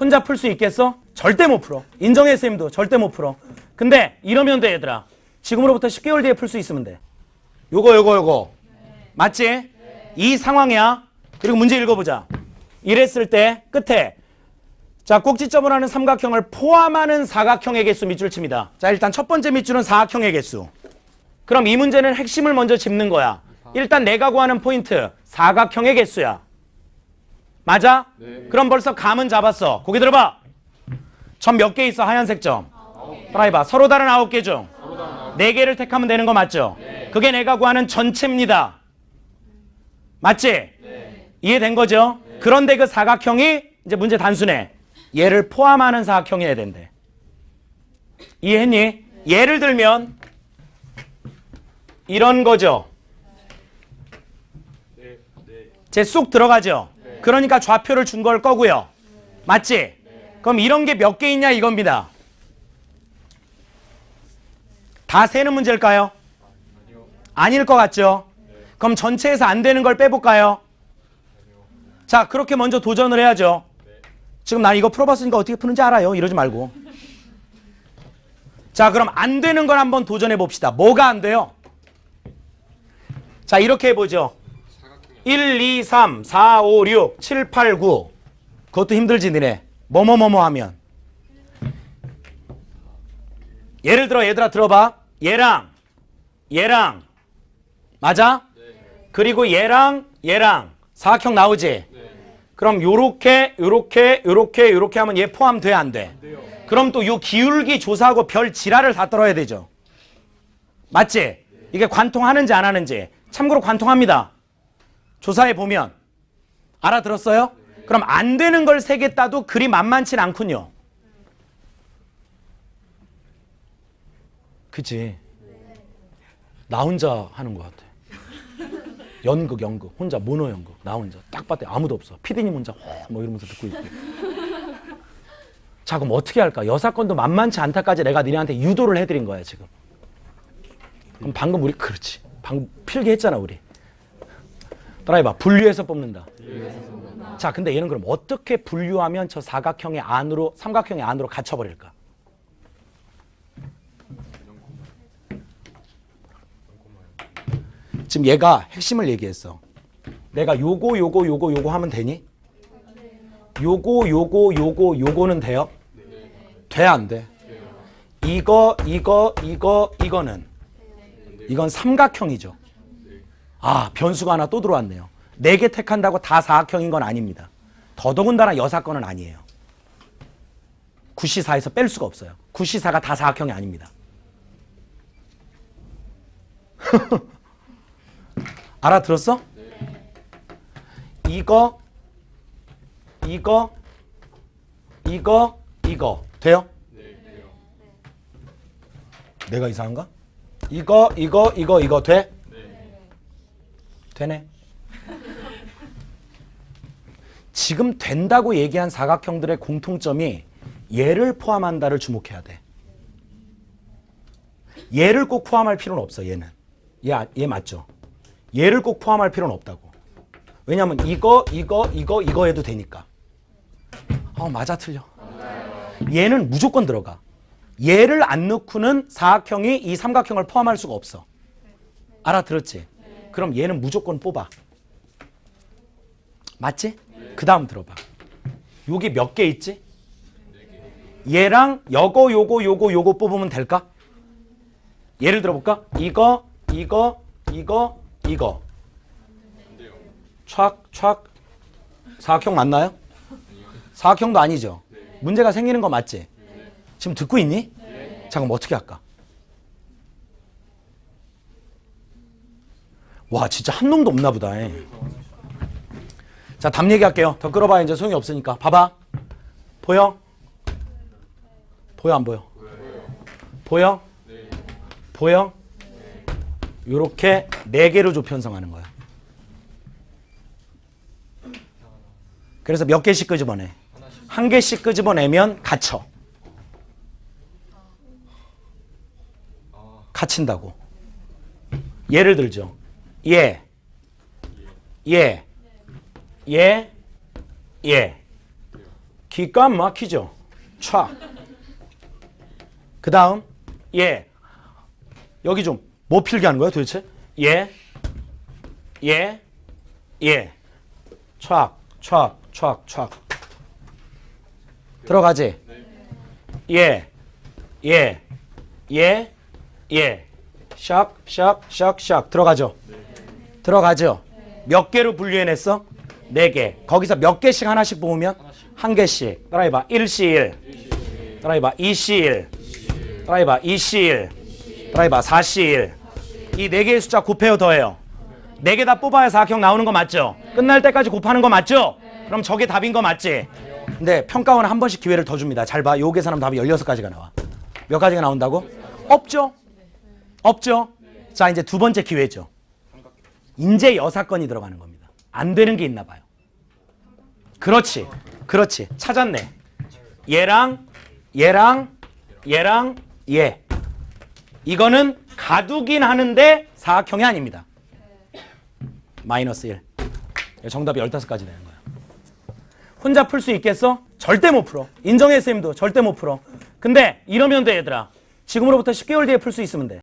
혼자 풀 수 있겠어? 절대 못 풀어. 인정해 쌤도 절대 못 풀어. 근데 이러면 돼 얘들아. 지금으로부터 10개월 뒤에 풀 수 있으면 돼. 요거 요거 요거. 맞지? 이 상황이야. 그리고 문제 읽어보자. 이랬을 때 끝에 자 꼭지점을 하는 삼각형을 포함하는 사각형의 개수 밑줄 칩니다. 자 일단 첫 번째 밑줄은 사각형의 개수. 그럼 이 문제는 핵심을 먼저 짚는 거야. 일단 내가 구하는 포인트 사각형의 개수야. 맞아? 그럼 벌써 감은 잡았어. 고개 들어봐. 점 몇 개 있어 하얀색 점. 따라해봐. 서로 다른 아홉 개 중. 네 개를 택하면 되는 거 맞죠? 그게 내가 구하는 전체입니다. 맞지? 이해된 거죠? 그런데 그 사각형이 이제 문제 단순해. 얘를 포함하는 사각형이어야 된대. 이해했니? 예를 들면 이런 거죠. 제쑥 들어가죠. 그러니까 좌표를 준 걸 거고요. 맞지? 그럼 이런 게 몇 개 있냐 이겁니다. 다 세는 문제일까요? 아닐 것 같죠? 그럼 전체에서 안 되는 걸 빼볼까요? 자, 그렇게 먼저 도전을 해야죠. 지금 난 이거 풀어봤으니까 어떻게 푸는지 알아요. 이러지 말고. 자, 그럼 안 되는 걸 한번 도전해 봅시다. 뭐가 안 돼요? 자, 이렇게 해보죠. 1, 2, 3, 4, 5, 6, 7, 8, 9. 그것도 힘들지, 니네. 뭐뭐뭐뭐 하면. 예를 들어, 얘들아, 들어봐. 얘랑, 얘랑. 맞아? 그리고 얘랑, 얘랑. 사각형 나오지? 그럼 요렇게, 요렇게, 요렇게, 요렇게 하면 얘 포함돼, 안 돼? 그럼 또 요 기울기 조사하고 별 지랄을 다 떨어야 되죠. 맞지? 이게 관통하는지 안 하는지. 참고로 관통합니다. 조사해 보면 알아들었어요? 그럼 안 되는 걸세개 따도 그리 만만치 않군요. 그치? 나 혼자 하는 것 같아. 연극, 연극. 혼자 모노 연극. 나 혼자. 딱 봤더니 아무도 없어. 피디님 혼자 뭐 이러면서 듣고 있고. 자, 그럼 어떻게 할까? 여사건도 만만치 않다까지 내가 니네한테 유도를 해드린 거야, 지금. 그럼 방금 우리, 그렇지. 방금 필기했잖아, 우리. 따라해봐. 분류해서 뽑는다. 자, 근데 얘는 그럼 어떻게 분류하면 저 사각형의 안으로, 삼각형의 안으로 갇혀버릴까? 지금 얘가 핵심을 얘기했어. 내가 요거, 요거, 요거, 요거 하면 되니? 요거, 요거, 요거, 요거는 돼요? 돼, 안 돼? 이거, 이거, 이거, 이거는? 이건 삼각형이죠. 아, 변수가 하나 또 들어왔네요. 네 개 택한다고 다 사각형인 건 아닙니다. 더더군다나 여사건은 아니에요. 9시사에서 뺄 수가 없어요. 9시사가 다 사각형이 아닙니다. 알아들었어? 이거, 이거, 이거, 이거 돼요? 내가 이상한가? 이거, 이거, 이거, 이거 돼? 되네. 지금 된다고 얘기한 사각형들의 공통점이 얘를 포함한다를 주목해야 돼. 얘를 꼭 포함할 필요는 없어, 얘는. 얘, 아- 얘 맞죠? 얘를 꼭 포함할 필요는 없다고. 왜냐면 이거, 이거, 이거, 이거 해도 되니까. 어, 맞아, 틀려. 얘는 무조건 들어가. 얘를 안 넣고는 사각형이 이 삼각형을 포함할 수가 없어. 알아들었지? 그럼 얘는 무조건 뽑아. 맞지? 그 다음 들어봐. 여기 몇 개 있지? 얘랑 요거 요거 요거 요거 뽑으면 될까? 예를 들어볼까? 이거 이거 이거 이거 촥촥 사각형 맞나요? 사각형도 아니죠. 문제가 생기는 거 맞지? 지금 듣고 있니? 자 그럼 어떻게 할까? 와 진짜 한 놈도 없나 보다. 자, 답 얘기할게요. 더 끌어봐야 이제 소용이 없으니까. 봐봐. 보여? 보여, 안 보여? 보여? 보여? 요렇게 네 개로 조편성하는 거야. 그래서 몇 개씩 끄집어내? 한 개씩 끄집어내면 갇혀. 갇힌다고. 예를 들죠. 예. 예. 예, 예. 기가 막히죠. 촥. 그 다음 예. 여기 좀 뭐 필기 하는 거야 도대체? 예. 예. 예. 촥, 촥, 촥, 촥. 들어가지? 예. 예. 예. 예. 샥, 샥, 샥, 샥. 들어가죠? 들어가죠? 몇 개로 분류해냈어? 네 개. 거기서 몇 개씩 하나씩 뽑으면? 한 개씩. 따라해봐. 1C1. 따라해봐. 2C1. 따라해봐. 2C1. 따라해봐. 4C1. 이 네 개의 숫자 곱해요, 더해요? 네 개 다 뽑아야 사각형 나오는 거 맞죠? 끝날 때까지 곱하는 거 맞죠? 그럼 저게 답인 거 맞지? 근데 평가원 한 번씩 기회를 더 줍니다. 잘 봐. 요 계산하면 답이 16가지가 나와. 몇 가지가 나온다고? 없죠? 없죠? 자, 이제 두 번째 기회죠. 인재 여사건이 들어가는 겁니다. 안 되는 게 있나 봐요. 그렇지. 그렇지. 찾았네. 얘랑 얘랑 얘랑 얘. 이거는 가두긴 하는데 사각형이 아닙니다. 마이너스 1. 정답이 15가지 되는 거야. 혼자 풀 수 있겠어? 절대 못 풀어. 인정해 쌤도 절대 못 풀어. 근데 이러면 돼 얘들아. 지금으로부터 10개월 뒤에 풀 수 있으면 돼.